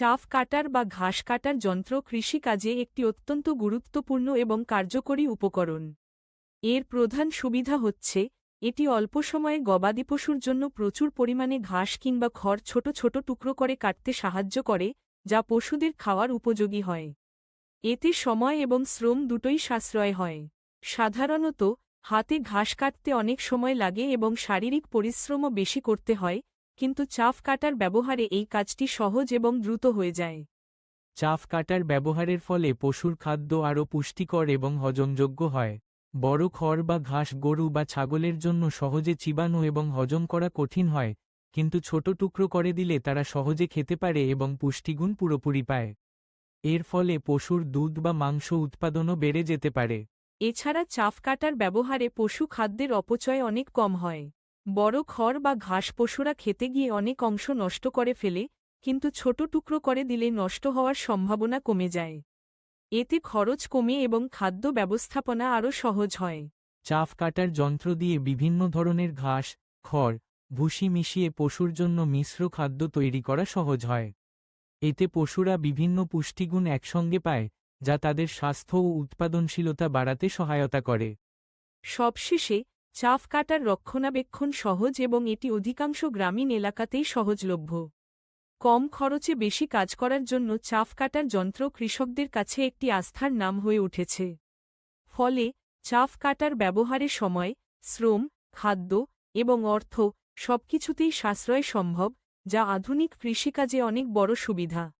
চাফ কাটার বা ঘাস কাটার যন্ত্র কৃষিকাজে একটি অত্যন্ত গুরুত্বপূর্ণ এবং কার্যকরী উপকরণ। এর প্রধান সুবিধা হচ্ছে, এটি অল্প সময়ে গবাদি পশুর জন্য প্রচুর পরিমাণে ঘাস কিংবা খড় ছোট ছোট টুকরো করে কাটতে সাহায্য করে, যা পশুদের খাওয়ার উপযোগী হয়। এতে সময় এবং শ্রম দুটোই সাশ্রয় হয়। সাধারণত, হাতে ঘাস কাটতে অনেক সময় লাগে এবং শারীরিক পরিশ্রমও বেশি করতে হয় কিন্তু চাফ কাটার ব্যবহারে এই কাজটি সহজ এবং দ্রুত হয়ে যায়। চাফ কাটার ব্যবহারের ফলে পশুর খাদ্য আরও পুষ্টিকর এবং হজমযোগ্য হয়। বড় খড় বা ঘাস গরু বা ছাগলের জন্য সহজে চিবানো এবং হজম করা কঠিন হয় কিন্তু ছোট টুকরো করে দিলে তারা সহজে খেতে পারে এবং পুষ্টিগুণ পুরোপুরি পায়। এর ফলে পশুর দুধ বা মাংস উৎপাদনও বেড়ে যেতে পারে। এছাড়া চাফ কাটার ব্যবহারে পশু খাদ্যের অপচয় অনেক কম হয়। বড় খড় বা ঘাস পশুরা খেতে গিয়ে অনেক অংশ নষ্ট করে ফেলে কিন্তু ছোট টুকরো করে দিলে নষ্ট হওয়ার সম্ভাবনা কমে যায়। এতে খরচ কমে এবং খাদ্য ব্যবস্থাপনা আরও সহজ হয়। চাফ কাটার যন্ত্র দিয়ে বিভিন্ন ধরনের ঘাস খড় ভুসি মিশিয়ে পশুর জন্য মিশ্র খাদ্য তৈরি করা সহজ হয়। এতে পশুরা বিভিন্ন পুষ্টিগুণ একসঙ্গে পায় যা তাদের স্বাস্থ্য ও উৎপাদনশীলতা বাড়াতে সহায়তা করে। সবশেষে চাফ কাটার রক্ষণাবেক্ষণ সহজ এবং এটি অধিকাংশ গ্রামীণ এলাকাতেই সহজলভ্য। কম খরচে বেশি কাজ করার জন্য চাফ কাটার যন্ত্র কৃষকদের কাছে একটি আস্থার নাম হয়ে উঠেছে। ফলে, চাফ কাটার ব্যবহারের সময়, শ্রম, খাদ্য এবং অর্থ সবকিছুতেই সাশ্রয় সম্ভব, যা আধুনিক কৃষিকাজে অনেক বড় সুবিধা।